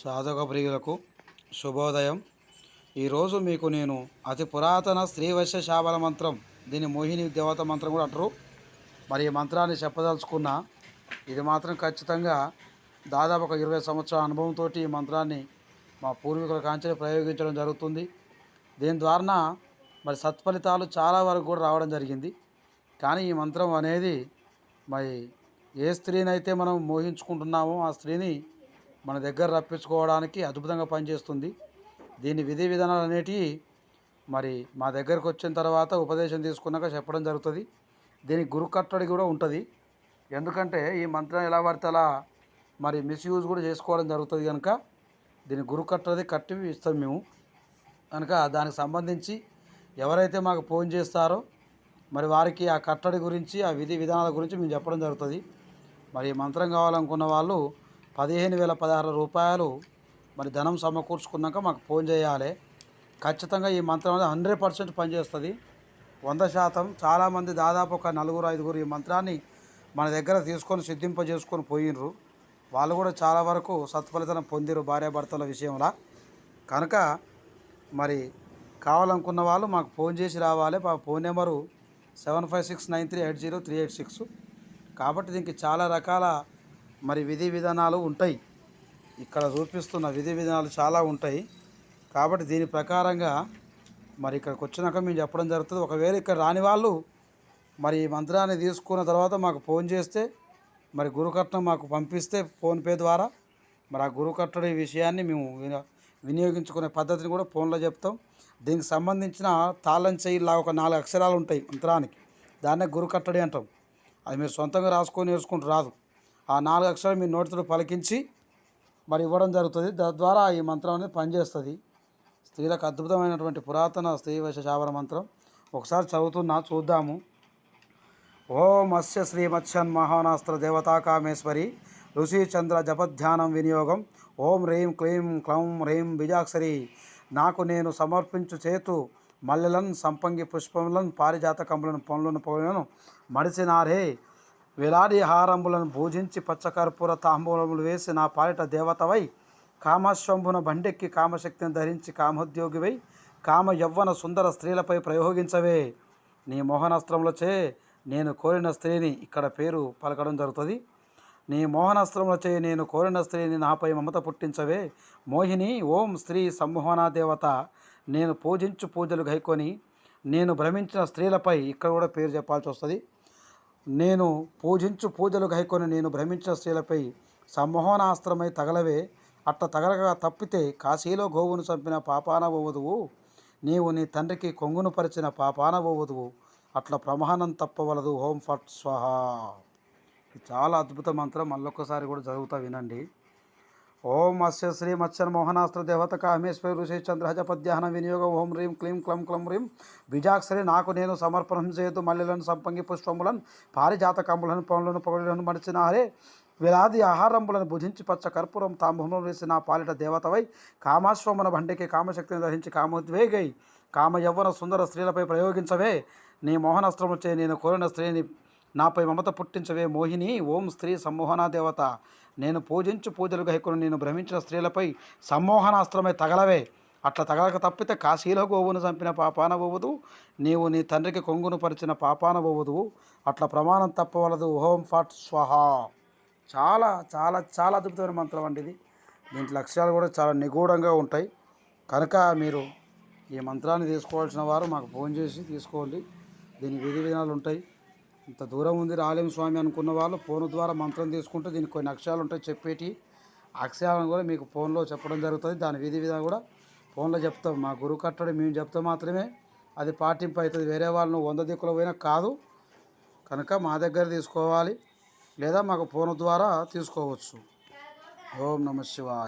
సాధక ప్రియులకు శుభోదయం. ఈరోజు మీకు నేను అతి పురాతన స్త్రీ వైశ్య శాబల మంత్రం దీని మోహిని దేవత మంత్రం కూడా అంటారు. మరి ఈ మంత్రాన్ని చెప్పదలుచుకున్న ఇది మాత్రం ఖచ్చితంగా దాదాపు ఒక ఇరవై సంవత్సరాల అనుభవంతో ఈ మంత్రాన్ని మా పూర్వీకుల కాంచెలు ప్రయోగించడం జరుగుతుంది. దీని ద్వారా మరి సత్ఫలితాలు చాలా వరకు కూడా రావడం జరిగింది. కానీ ఈ మంత్రం అనేది మరి ఏ స్త్రీనైతే మనం మోహించుకుంటున్నామో ఆ స్త్రీని మన దగ్గర రప్పించుకోవడానికి అద్భుతంగా పనిచేస్తుంది. దీని విధి విధానాలు అనేటివి మరి మా దగ్గరకు వచ్చిన తర్వాత ఉపదేశం తీసుకున్నాక చెప్పడం జరుగుతుంది. దీనికి గురు కట్టడి కూడా ఉంటుంది. ఎందుకంటే ఈ మంత్రం ఎలా పడితే అలా మరి మిస్యూజ్ కూడా చేసుకోవడం జరుగుతుంది కనుక దీని గురు కట్టది కట్టి ఇస్తాం మేము. కనుక దానికి సంబంధించి ఎవరైతే మాకు ఫోన్ చేస్తారో మరి వారికి ఆ కట్టడి గురించి ఆ విధి విధానాల గురించి మేము చెప్పడం జరుగుతుంది. మరి మంత్రం కావాలనుకున్న వాళ్ళు పదిహేను వేల పదహారు రూపాయలు మరి ధనం సమకూర్చుకున్నాక మాకు ఫోన్ చేయాలి. ఖచ్చితంగా ఈ మంత్రం అనేది హండ్రెడ్ పర్సెంట్ పనిచేస్తుంది. వంద శాతం చాలామంది దాదాపు ఒక నలుగురు ఐదుగురు ఈ మంత్రాన్ని మన దగ్గర తీసుకొని సిద్ధింపజేసుకొని పోయినరు వాళ్ళు కూడా చాలా వరకు సత్ఫలితం పొందిరు భార్యాభర్తల విషయంలో. కనుక మరి కావాలనుకున్న వాళ్ళు మాకు ఫోన్ చేసి రావాలి. మా phone number seven five six nine three eight zero three eight six. కాబట్టి దీనికి చాలా రకాల మరి విధి విధానాలు ఉంటాయి. ఇక్కడ చూపిస్తున్న విధి విధానాలు చాలా ఉంటాయి. కాబట్టి దీని ప్రకారంగా మరి ఇక్కడికి వచ్చినాక మేము చెప్పడం జరుగుతుంది. ఒకవేళ ఇక్కడ రాని వాళ్ళు మరి ఈ మంత్రాన్ని తీసుకున్న తర్వాత మాకు ఫోన్ చేస్తే మరి గురుకట్నం మాకు పంపిస్తే ఫోన్పే ద్వారా మరి ఆ గురుకట్టడి విషయాన్ని మేము వినియోగించుకునే పద్ధతిని కూడా ఫోన్లో చెప్తాం. దీనికి సంబంధించిన తాళం చేయిలా ఒక నాలుగు అక్షరాలు ఉంటాయి మంత్రానికి. దాన్నే గురుకట్టడి అంటాం. అది మీరు సొంతంగా రాసుకొని నేర్చుకుంటూ రాదు. ఆ నాలుగు అక్షరాలు మీ నోటితో పలికించి మరి ఇవ్వడం జరుగుతుంది. తద్వారా ఈ మంత్రం అనేది పనిచేస్తుంది. స్త్రీలకు అద్భుతమైనటువంటి పురాతన స్త్రీ వైశ్య చావర మంత్రం. ఒకసారి చదువుతున్నా చూద్దాము. ఓం అస్య శ్రీ మత్స్యన్ మహానాస్త్ర దేవతా కామేశ్వరి ఋషి చంద్ర జపధ్యానం వినియోగం. ఓం రీం క్లీం క్లౌం రీం బిజాక్షరి. నాకు నేను సమర్పించు చేతు మల్లెలను సంపంగి పుష్పములను పారిజాతకములను పనులను పొగలను మడిసినారే. వేలాడి హారంబులను పూజించి పచ్చకర్పూర తాంబూలములు వేసి నా పాలిట దేవతవై కామశంభున బండెక్కి కామశక్తిని ధరించి కామోద్యోగివై కామ యవ్వన సుందర స్త్రీలపై ప్రయోగించవే. నీ మోహనాస్త్రములచే నేను కోరిన స్త్రీని ఇక్కడ పేరు పలకడం జరుగుతుంది. నీ మోహనాస్త్రములచే నేను కోరిన స్త్రీని నాపై మమత పుట్టించవే. మోహిని ఓం స్త్రీ సమ్మోహనా దేవత నేను పూజించు పూజలు గైకొని నేను భ్రమించిన స్త్రీలపై ఇక్కడ కూడా పేరు చెప్పాల్సి వస్తుంది. నేను పూజించు పూజలు గైకొని నేను భ్రమించిన స్త్రీలపై సమ్మోహనాస్త్రమై తగలవే. అట్ట తగలక తప్పితే కాశీలో గోవును చంపిన పాపాన పోవదువు. నీవు నీ తండ్రికి కొంగును పరిచిన పాపాన పోవదువు. అట్లా ప్రమాణం తప్పవలదు. ఓం ఫట్ స్వహ. చాలా అద్భుత మంత్రం. మళ్ళొక్కసారి కూడా చదువుతా వినండి. ఓం అస్య శ్రీ మత్స్యన్ మోహనాస్త్ర దేవత కామేశ్వరి ఋషి చంద్రహజ పద్యాహన వినియోగం. ఓం హ్రీం క్లీం క్లం క్లం హ్రీం. బీజాక్షరి నాకు నేను సమర్పణం చేయదు మల్లెలను సంపంగి పుష్పములను పారిజాత కంబులను పనులను పొగలను మడిచినారే వేలాది ఆహారంబులను భుజించి పచ్చ కర్పూరం తాంబూలం వేసి నా పాలిట దేవతవై. కామాశ్వమన బండికి కామశక్తిని ధరించి కామోద్వేగై. కామ యవ్వన సుందర స్త్రీలపై ప్రయోగించవే. నీ మోహనాస్త్రము చే నేను కోరిన స్త్రీని నాపై మమత పుట్టించవే మోహిని ఓం స్త్రీ సమ్మోహనా దేవత. నేను పూజించు పూజలు గైకుని నేను భ్రమించిన స్త్రీలపై సమ్మోహనాస్త్రమై తగలవే. అట్లా తగలక తప్పితే కాశీలో గోవును చంపిన పాపాన పోవదు నీవు నీ తండ్రికి కొంగును పరిచిన పాపాన పోవదు. అట్లా ప్రమాణం తప్పవలదు. ఓం ఫట్ స్వహ. చాలా చాలా చాలా అద్భుతమైన మంత్రం అండి ఇది. దీంట్లో లక్ష్యాలు కూడా చాలా నిగూఢంగా ఉంటాయి. కనుక మీరు ఈ మంత్రాన్ని తీసుకోవాల్సిన వారు మాకు ఫోన్ చేసి తీసుకోండి. దీని విధి విధానాలు ఉంటాయి. ఇంత దూరం ఉంది రాలేం స్వామి అనుకున్న వాళ్ళు ఫోన్ ద్వారా మంత్రం తీసుకుంటే దీనికి కొన్ని అక్షరాలు ఉంటాయి చెప్పేటి. అక్షరాలను కూడా మీకు ఫోన్లో చెప్పడం జరుగుతుంది. దాని విధి విధంగా కూడా ఫోన్లో చెప్తాం. మా గురువు కట్టడం మేము చెప్తే మాత్రమే అది పాటింపు అవుతుంది. వేరే వాళ్ళను వంద దిక్కులో పోయినా కాదు. కనుక మా దగ్గర తీసుకోవాలి లేదా మాకు ఫోన్ ద్వారా తీసుకోవచ్చు. ఓం నమ శివాయ.